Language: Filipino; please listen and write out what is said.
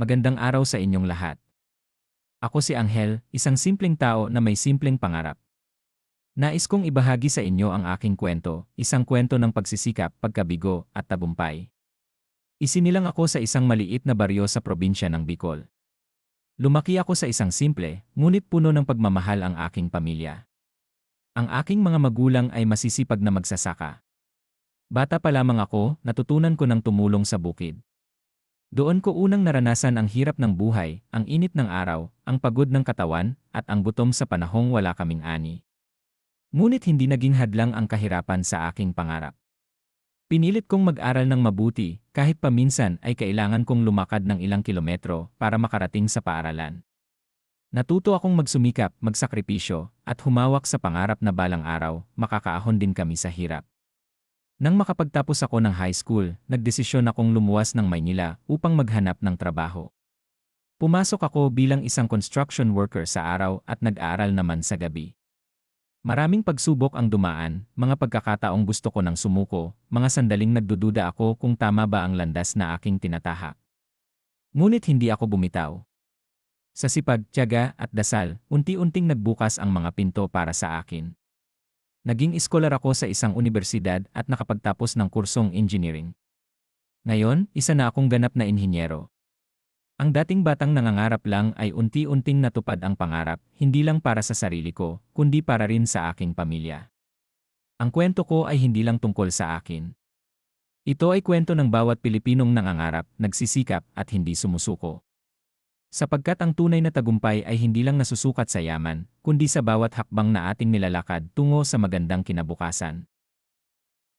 Magandang araw sa inyong lahat. Ako si Angel, isang simpleng tao na may simpleng pangarap. Nais kong ibahagi sa inyo ang aking kwento, isang kwento ng pagsisikap, pagkabigo, at tagumpay. Isinilang ako sa isang maliit na baryo sa probinsya ng Bicol. Lumaki ako sa isang simple, ngunit puno ng pagmamahal ang aking pamilya. Ang aking mga magulang ay masisipag na magsasaka. Bata pa lamang ako, natutunan ko ng tumulong sa bukid. Doon ko unang naranasan ang hirap ng buhay, ang init ng araw, ang pagod ng katawan, at ang gutom sa panahong wala kaming ani. Ngunit hindi naging hadlang ang kahirapan sa aking pangarap. Pinilit kong mag-aral ng mabuti, kahit paminsan ay kailangan kong lumakad ng ilang kilometro para makarating sa paaralan. Natuto akong magsumikap, magsakripisyo, at humawak sa pangarap na balang araw, makakaahon din kami sa hirap. Nang makapagtapos ako ng high school, nagdesisyon akong lumuwas ng Maynila upang maghanap ng trabaho. Pumasok ako bilang isang construction worker sa araw at nag-aaral naman sa gabi. Maraming pagsubok ang dumaan, mga pagkakataong gusto ko ng sumuko, mga sandaling nagdududa ako kung tama ba ang landas na aking tinatahak. Ngunit hindi ako bumitaw. Sa sipag, tiyaga at dasal, unti-unting nagbukas ang mga pinto para sa akin. Naging iskolar ako sa isang universidad at nakapagtapos ng kursong engineering. Ngayon, isa na akong ganap na inhinyero. Ang dating batang nangangarap lang ay unti-unting natupad ang pangarap, hindi lang para sa sarili ko, kundi para rin sa aking pamilya. Ang kwento ko ay hindi lang tungkol sa akin. Ito ay kwento ng bawat Pilipinong nangangarap, nagsisikap at hindi sumusuko. Sapagkat ang tunay na tagumpay ay hindi lang nasusukat sa yaman, kundi sa bawat hakbang na ating nilalakad tungo sa magandang kinabukasan.